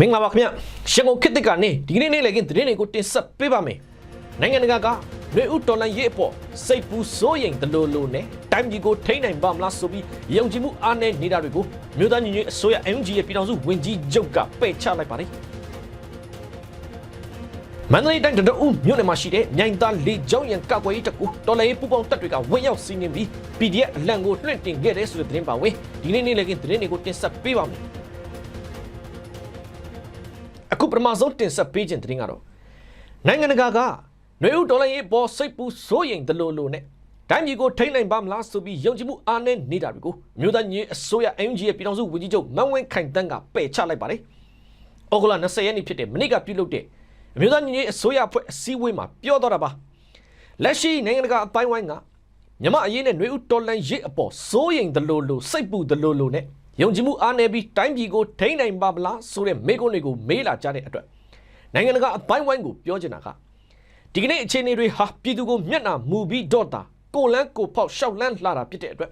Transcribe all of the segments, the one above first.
မင်္ဂလာပါခင်ဗျရှန်ကုန်ခေတ်သစ်ကနေဒီကနေ့နေ့လည်ကင်းသတင်းတွေကိုတင်ဆက်ပေးပါမယ်နိုင်ငံတကာကရေဦးဒေါ်လာရေးအပေါ်စိတ်ပူစိုးရိမ်တလို့လို့နဲ့တိုင်းပြည်ကိုထိန်းနိုင်ပါမလားဆိုပြီးယုံကြည်မှုအားနည်းနေတာတွေကိုမြို့သားညီညွတ်အစိုးရ MG ရဲ့ပြည်ထောင်စုဝန်ကြီးချုပ်ကပယ်ချလိုက်ပါတယ်မန္တလေးတိုင်းတရအုပ်မြို့နယ်မှာရှိတဲ့မြိုင်သားလေကြောင်းရန်ကောက်ွယ်ရေးတပ်ကိုတော်လိုင်းပူပေါင်းတပ်တွေကဝင်ရောက်စီးနင်းပြီး PDF အလံကိုလွှင့်တင်ခဲ့တဲ့ဆိုတဲ့သတင်းပါဝင်ဒီနေ့နေ့လည်ကင်းသတင်းတွေကိုတင်ဆက်ပေးပါမယ် အခုပထမဆုံးတင်ဆက်ပေးခြင်းသတင်းကတော့နိုင်ငံတကာကနွေဦးဒေါ်လာရေးပေါ်စိတ်ပူစိုးရိမ်တယ်လို့လို့နဲ့တိုင်းပြည်ကိုထိန်းနိုင်ပါမလားဆိုပြီးယုံကြည်မှုအားနည်းနေတာတွေကိုမြို့သားညီအစိုးရ MG ရဲ့ပြည်ထောင်စုဝန်ကြီးချုပ်မန်ဝင်းခိုင်တန်းကပယ်ချလိုက်ပါတယ်။ဩဂုတ်လ20ရက်နေ့ဖြစ်တဲ့မနေ့ကပြုလုပ်တဲ့အမျိုးသားညီအစိုးရအဖွဲ့အစည်းအဝေးမှာပြောတော့တာပါ။လက်ရှိနိုင်ငံတကာအပိုင်းဝိုင်းကမြမအရေးနဲ့နွေဦးတော်လန်ရေးအပေါ်စိုးရိမ်တယ်လို့လို့စိတ်ပူတယ်လို့လို့နဲ့ ယုံကြည်မှုအားနည်းပြီးတိုင်းပြည်ကိုထိန်းနိုင်ပါမလားဆိုတဲ့မေးခွန်းတွေကိုမေးလာကြတဲ့အတွက်နိုင်ငံတကာအပိုင်းဝိုင်းကိုပြောချင်တာကဒီကနေ့အခြေအနေတွေဟာပြည်သူကိုမျက်နှာမူပြီးတော့တာကိုလန်းကိုဖောက်ရှောက်လန်းလှတာဖြစ်တဲ့အတွက်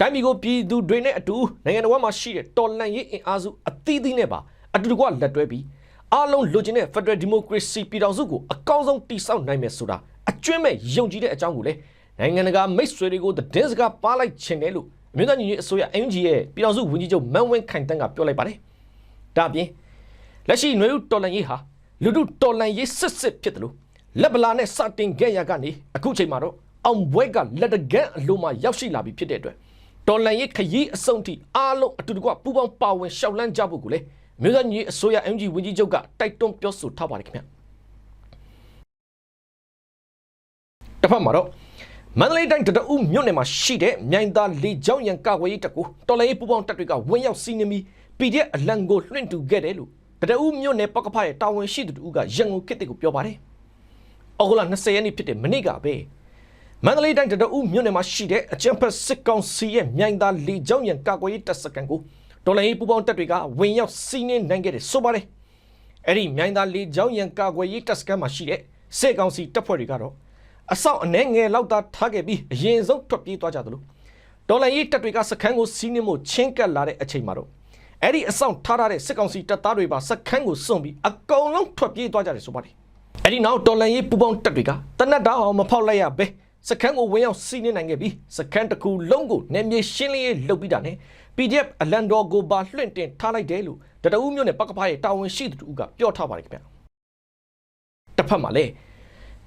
တိုင်းပြည်ကိုပြည်သူတွေနဲ့အတူနိုင်ငံတော်မှာရှိတဲ့တော်လှန်ရေးအင်အားစုအသီးသီးနဲ့ပါအတူတကွလက်တွဲပြီးအားလုံးလိုချင်တဲ့ Federal Democracy ပြည်ထောင်စုကိုအကောင်းဆုံးတည်ဆောက်နိုင်မယ်ဆိုတာအကျွမ်းမဲ့ယုံကြည်တဲ့အကြောင်းကိုလည်းနိုင်ငံတကာမိတ်ဆွေတွေကိုသတင်းစကားပါလိုက်ချင်တယ်လို့ အမျိုးသားညီညွတ်အစိုးရ NGO ရဲ့ပြည်ထောင်စုဝန်ကြီးချုပ်မန်ဝင်းခိုင်တန်းကပြောလိုက်ပါတယ်။ဒါအပြင်လက်ရှိຫນွေဦးတော်လှန်ရေးဟာလူထုတော်လှန်ရေးစစ်စစ်ဖြစ်တယ်လို့လက်ပလာနဲ့စတင်ခဲ့ရကနေအခုချိန်မှာတော့အောင်ဘွဲကလက်တကန်းအလိုမှာရောက်ရှိလာပြီဖြစ်တဲ့အတွက်တော်လှန်ရေးခရီးအဆုံးထိအားလုံးအတူတကွပူးပေါင်းပါဝင်ရှောက်လန်းကြဖို့ကိုလည်းအမျိုးသားညီညွတ်အစိုးရ NGO ဝန်ကြီးချုပ်ကတိုက်တွန်းပြောဆိုထားပါတယ်ခင်ဗျာတစ်ဖက်မှာတော့ မန္တလေးတိုင်းတရအုပ်မြို့နယ်မှာရှိတဲ့မြိုင်သားလေကြောင်းရန်ကာကွယ်ရေးတပ်ကိုတော်လိုင်းရေးပူးပေါင်းတပ်တွေကဝင်ရောက်စီးနင်းပြီး PDF အလံကိုလွှင့်တူခဲ့တယ်လို့တရအုပ်မြို့နယ်ပကဖရဲ့တာဝန်ရှိသူတို့ကရန်ကုန်ခေတ်တစ်ကိုပြောပါတယ်။အောက်ဂလ20ရက်နေ့ဖြစ်တဲ့မနေ့ကပဲမန္တလေးတိုင်းတရအုပ်မြို့နယ်မှာရှိတဲ့အကျန်းဖက်စစ်ကောင်စီရဲ့မြိုင်သားလေကြောင်းရန်ကာကွယ်ရေးတပ်စကန်ကိုတော်လိုင်းရေးပူးပေါင်းတပ်တွေကဝင်ရောက်စီးနင်းနိုင်ခဲ့တယ်ဆိုပါတယ်။အဲ့ဒီမြိုင်သားလေကြောင်းရန်ကာကွယ်ရေးတပ်စကန်မှာရှိတဲ့စစ်ကောင်စီတပ်ဖွဲ့တွေကတော့ အဆောက်အနှဲငယ်လောက်သာထားခဲ့ပြီးအရင်ဆုံးထွက်ပြေးသွားကြသလိုဒေါ်လာရေးတပ်တွေကစခန်းကိုစီးနှင်းမှုချင်းကပ်လာတဲ့အချိန်မှာတော့အဲ့ဒီအဆောင်ထားထားတဲ့စစ်ကောင်စီတပ်သားတွေပါစခန်းကိုစွန့်ပြီးအကုန်လုံးထွက်ပြေးသွားကြတယ်ဆိုပါတယ်အဲ့ဒီနောက်ဒေါ်လာရေးပူပေါင်းတပ်တွေကတနက်တောင်အောင်မဖောက်လိုက်ရပဲစခန်းကိုဝင်ရောက်စီးနှင်းနိုင်ခဲ့ပြီးစခန်းတစ်ခုလုံးကိုနယ်မြေရှင်းလင်းရေးလုပ်ပြီးတာနဲ့ PDF အလန်တော်ကိုပါလွှင့်တင်ထားလိုက်တယ်လို့တတအူးမျိုးနဲ့ပကဖားရဲ့တာဝန်ရှိသူတို့ကပြောထားပါတယ်ခင်ဗျတစ်ဖက်မှာလည်း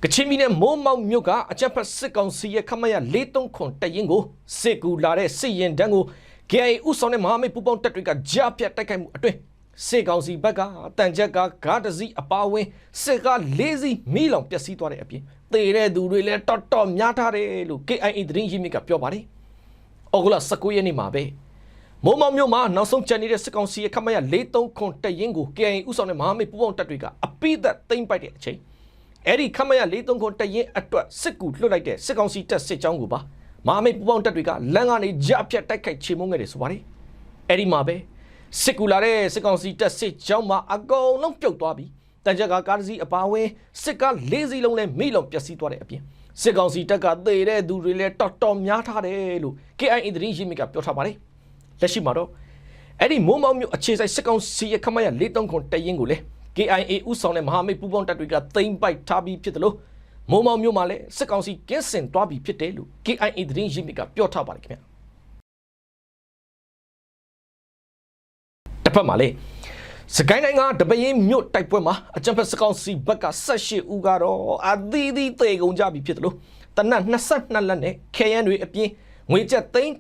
ကချင်ပြည်နယ်မိုးမောက်မြို့ကအကြက်ဖက်စစ်ကောင်စီရဲ့ခမရ43ခွန်တရင်ကိုစစ်ကူလာတဲ့စစ်ရင်တန်းကို KIA ဥဆောင်တဲ့မဟာမိတ်ပူပေါင်းတပ်တွေကကြားပြတ်တိုက်ခိုက်မှုအတွင်းစစ်ကောင်စီဘက်ကတန်ချက်ကဂါးတစီအပါဝင်စစ်ကား၄စီးမိလောင်ပျက်စီးသွားတဲ့အပြင်တေတဲ့သူတွေလည်းတော်တော်များထားတယ်လို့ KIA သတင်းရင်းမြစ်ကပြောပါတယ်။အော်ဂလာ19ရက်နေ့မှာပဲမိုးမောက်မြို့မှာနောက်ဆုံးကျန်နေတဲ့စစ်ကောင်စီရဲ့ခမရ43ခွန်တရင်ကို KIA ဥဆောင်တဲ့မဟာမိတ်ပူပေါင်းတပ်တွေကအပိသက်သိမ့်ပိုက်တဲ့အချိန် အဲ့ဒီခမရ43ခွန်တရင်အတွက်စစ်ကူလွှတ်လိုက်တဲ့စစ်ကောင်စီတပ်စစ်ကြောင်းကိုပါမဟာမိတ်ပူပေါင်းတပ်တွေကလမ်းကနေကြားဖြတ်တိုက်ခိုက်ချေမှုန်းခဲ့တယ်ဆိုပါတယ်အဲ့ဒီမှာပဲစစ်ကူလာတဲ့စစ်ကောင်စီတပ်စစ်ကြောင်းမှာအကုန်လုံးပြုတ်သွားပြီးတန်ကြက်ကကားတစ်စီးအပါဝင်စစ်ကား၄စီးလုံးနဲ့မိလုံပျက်စီးသွားတဲ့အပြင်စစ်ကောင်စီတပ်ကသေတဲ့သူတွေလည်းတော်တော်များထားတယ်လို့ KIA သတင်းရင်းမြစ်ကပြောထားပါတယ်လက်ရှိမှာတော့အဲ့ဒီမိုးမောင်မြို့အခြေစိုက်စစ်ကောင်စီရဲ့ခမရ43ခွန်တရင်ကိုလည်း KIA ဥဆောင်တဲ့မဟာမိတ်ပူးပေါင်းတပ်တွေကသိမ်းပိုက်ထားပြီးဖြစ်တယ်လို့မိုးမောင်မြို့မှာလည်းစစ်ကောင်စီကင်းစင်သွားပြီးဖြစ်တယ်လို့ KIA သတင်းရင်းမြစ်ကပြောထားပါတယ်ခင်ဗျာတစ်ဖက်မှာလည်းစကိုင်းတိုင်းကတပရင်မြို့တိုက်ပွဲမှာအကြံဖက်စကောင်စီဘက်က18ဦးကတော့အသီးသီးသေကုန်ကြပြီဖြစ်တယ်လို့တနက်22လက်နဲ့ခဲယမ်းတွေအပြင်ငွေကျပ်သိန်း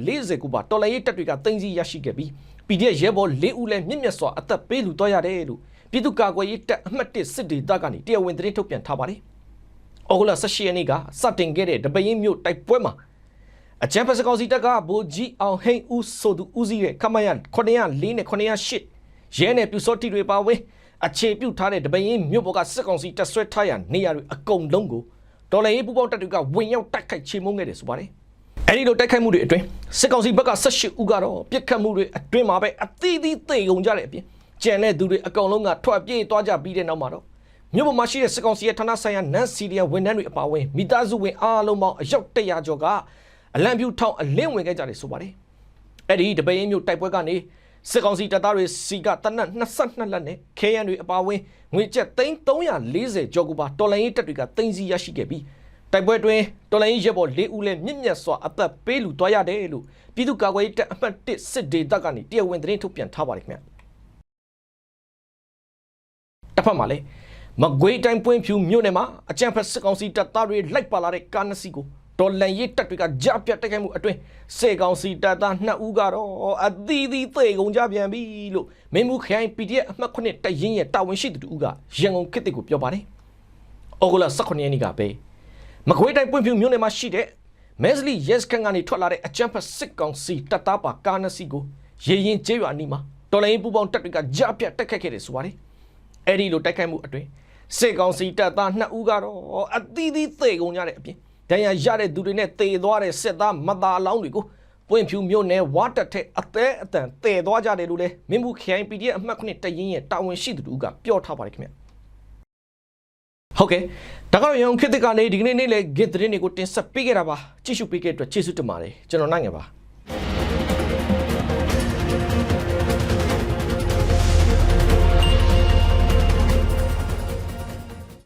340ခုပါတော်လိုင်းရေးတပ်တွေကသိမ်းစီရရှိခဲ့ပြီး PDF ရဲဘော်၄ဦးလည်းမြင့်မြတ်စွာအသက်ပေးလူတော့ရတယ်လို့ ပြည်သူ့ကာကွယ်ရေးတပ်အမှတ်1စစ်ဒေသကနေတရားဝင်သတင်းထုတ်ပြန်ထားပါတယ်။အော်ဂလာ18ရက်နေ့ကစတင်ခဲ့တဲ့တပရင်မြို့တိုက်ပွဲမှာအချမ်းဖက်စကောင်စီတပ်ကဗိုလ်ကြီးအောင်ဟိန်းဦးဆိုသူဦးစီးတဲ့ခမရ904နဲ့908ရဲနယ်ပြူစောတိတွေပါဝင်အခြေပြုတ်ထားတဲ့တပရင်မြို့ပေါ်ကစစ်ကောင်စီတပ်ဆွဲထားရနေရတွေအကုန်လုံးကိုဒေါ်လာရေးပူပေါင်းတပ်တွေကဝင်ရောက်တိုက်ခိုက်ချေမှုန်းခဲ့တယ်ဆိုပါတယ်။အဲဒီလိုတိုက်ခိုက်မှုတွေအတွင်းစစ်ကောင်စီဘက်က18ဦးကတော့ပြစ်ခတ်မှုတွေအတွင်းမှာပဲအသီးသီးသေကုန်ကြတဲ့အပြင် ကျန်တဲ့သူတွေအကောင်လုံးကထွက်ပြေးသွားကြပြီးတဲ့နောက်မှာတော့မြို့ပေါ်မှာရှိတဲ့စစ်ကောင်စီရဲ့ဌာနဆိုင်ရာနန်စီရီယဝန်ထမ်းတွေအပါအဝင်မိသားစုဝင်အားလုံးပေါင်းအယောက်100ကျော်ကအလံပြူထောင်အလင်းဝင်ခဲ့ကြတယ်ဆိုပါတယ်။အဲ့ဒီတပင်းမြို့တိုက်ပွဲကနေစစ်ကောင်စီတပ်သားတွေစီကတနက်22လက်နဲ့ခဲယမ်းတွေအပါအဝင်ငွေကျပ်340ကျော်ကိုပါတော်လိုင်းရေးတပ်တွေကတင်စီရရှိခဲ့ပြီးတိုက်ပွဲတွင်တော်လိုင်းရေးရဲဘော်၄ဦးလည်းမြင့်မြတ်စွာအသက်ပေးလူသွားရတယ်လို့ပြည်သူ့ကာကွယ်ရေးတပ်အမှတ်1စစ်ဒေသကနေတရားဝင်သတင်းထုတ်ပြန်ထားပါတယ်ခင်ဗျာ တစ်ဖက်မှာလည်းမကွေးတိုင်းပွင့်ဖြူမြို့နယ်မှာအကြံဖက်စစ်ကောင်စီတပ်သားတွေလိုက်ပါလာတဲ့ကားနှစ်စီးကိုတော်လန်ရေးတပ်တွေကကြားပြတ်တိုက်ခိုက်မှုအတွင်းစေကောင်စီတပ်သားနှစ်ဦးကတော့အသီးသီးသေကုန်ကြပြန်ပြီလို့မင်းမှုခိုင် PDF အမှတ်9တရင်ရဲ့တာဝန်ရှိသူတူကရန်ကုန်ခေတ်တစ်ကိုပြောပါတယ်။ဩဂုတ်လ18ရက်နေ့ကပဲမကွေးတိုင်းပွင့်ဖြူမြို့နယ်မှာရှိတဲ့မဲစလီရက်စကန်ကနေထွက်လာတဲ့အကြံဖက်စစ်ကောင်စီတပ်သားပါကားနှစ်စီးကိုရေရင်ကျေးရွာအနီးမှာတော်လန်ရေးပူပေါင်းတပ်တွေကကြားပြတ်တိုက်ခိုက်ခဲ့တယ်ဆိုပါတယ်။ အဲ့ဒီလိုတိုက်ခိုက်မှုအတွင်းစစ်ကောင်စီတပ်သားနှစ်ဦးကတော့အသီးသီးသေကုန်ကြတဲ့အပြင်ဒဏ်ရာရတဲ့သူတွေနဲ့သေသွားတဲ့စစ်သားမသားအလောင်းတွေကိုပွင့်ဖြူမြို့နယ်ဝါတက်ထက်အသေးအတန်သေသွားကြတယ်လို့လည်းမင်းဘူးခိုင် PDF အမှတ်9တရင်ရဲ့တာဝန်ရှိသူတို့ကပြောထားပါတယ်ခင်ဗျဟုတ်ကဲ့ဒါကတော့ရုံခေတ်သစ်ကနေဒီကနေ့နေ့လေဂစ်သတင်းတွေကိုတင်ဆက်ပေးခဲ့တာပါကြည့်ရှုပေးခဲ့တဲ့အတွက်ကျေးဇူးတင်ပါတယ်ကျွန်တော်နိုင်ငယ်ပါ